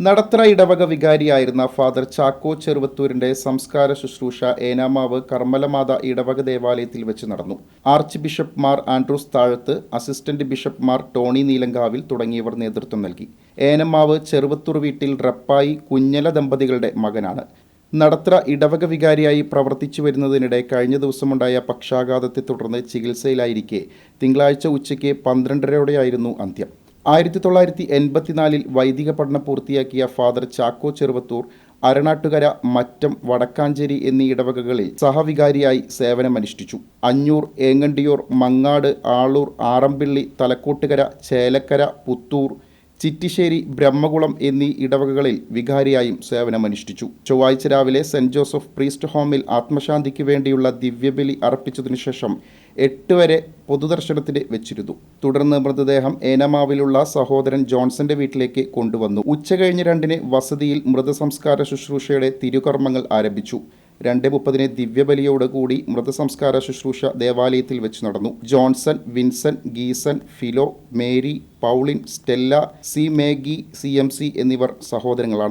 നടത്തറ ഇടവക വികാരിയായിരുന്ന ഫാദർ ചാക്കോ ചെറുവത്തൂരിന്റെ സംസ്കാര ശുശ്രൂഷ ഏനാമാവ് കർമ്മലമാത ഇടവക ദേവാലയത്തിൽ വെച്ച് നടന്നു. Archbishop Mar Andrews Thazhath assistant bishop Mar Tony Neelankavil തുടങ്ങിയവർ നേതൃത്വം നൽകി. ഏനമാവ് ചെറുവത്തൂർ വീട്ടിൽ റപ്പായി കുഞ്ഞല ദമ്പതികളുടെ മകനാണ്. നടത്ര ഇടവക വികാരിയായി പ്രവർത്തിച്ചു വരുന്നതിനിടെ കഴിഞ്ഞ ദിവസമുണ്ടായ പക്ഷാഘാതത്തെ തുടർന്ന് ചികിത്സയിലായിരിക്കെ. തിങ്കളാഴ്ച ഉച്ചയ്ക്ക് പന്ത്രണ്ടരയോടെയായിരുന്നു അന്ത്യം. ആയിരത്തി തൊള്ളായിരത്തി എൺപത്തിനാലിൽ വൈദിക പഠനം പൂർത്തിയാക്കിയ ഫാദർ ചാക്കോ ചെറുവത്തൂർ അരണാട്ടുകര മറ്റം വടക്കാഞ്ചേരി എന്നീ ഇടവകകളിൽ സഹവികാരിയായി സേവനമനുഷ്ഠിച്ചു. അഞ്ഞൂർ ഏങ്ങണ്ടിയൂർ മങ്ങാട് ആളൂർ ആറമ്പിള്ളി തലക്കോട്ടുകര ചേലക്കര പുത്തൂർ ചിറ്റിശ്ശേരി ബ്രഹ്മകുളം എന്നീ ഇടവകകളിൽ വികാരിയായും സേവനമനുഷ്ഠിച്ചു. ചൊവ്വാഴ്ച രാവിലെ സെന്റ് ജോസഫ് പ്രീസ്റ്റ് ഹോമിൽ ആത്മശാന്തിക്ക് വേണ്ടിയുള്ള ദിവ്യബലി അർപ്പിച്ചതിനു ശേഷം എട്ട് വരെ പൊതുദർശനത്തിന് വെച്ചിരുന്നു. തുടർന്ന് മൃതദേഹം ഏനമാവിലുള്ള സഹോദരൻ ജോൺസന്റെ വീട്ടിലേക്ക് കൊണ്ടുവന്നു. ഉച്ചകഴിഞ്ഞ് രണ്ടിന് വസതിയിൽ മൃതസംസ്കാര ശുശ്രൂഷയുടെ തിരുകർമ്മങ്ങൾ ആരംഭിച്ചു. രണ്ട് മുപ്പതിന് ദിവ്യബലിയോടുകൂടി മൃതസംസ്കാര ശുശ്രൂഷ ദേവാലയത്തിൽ വെച്ച് നടന്നു. Johnson Vinson Geeson Philo Mary Pauline Stella C Maggie C M C എന്നിവർ സഹോദരങ്ങളാണ്.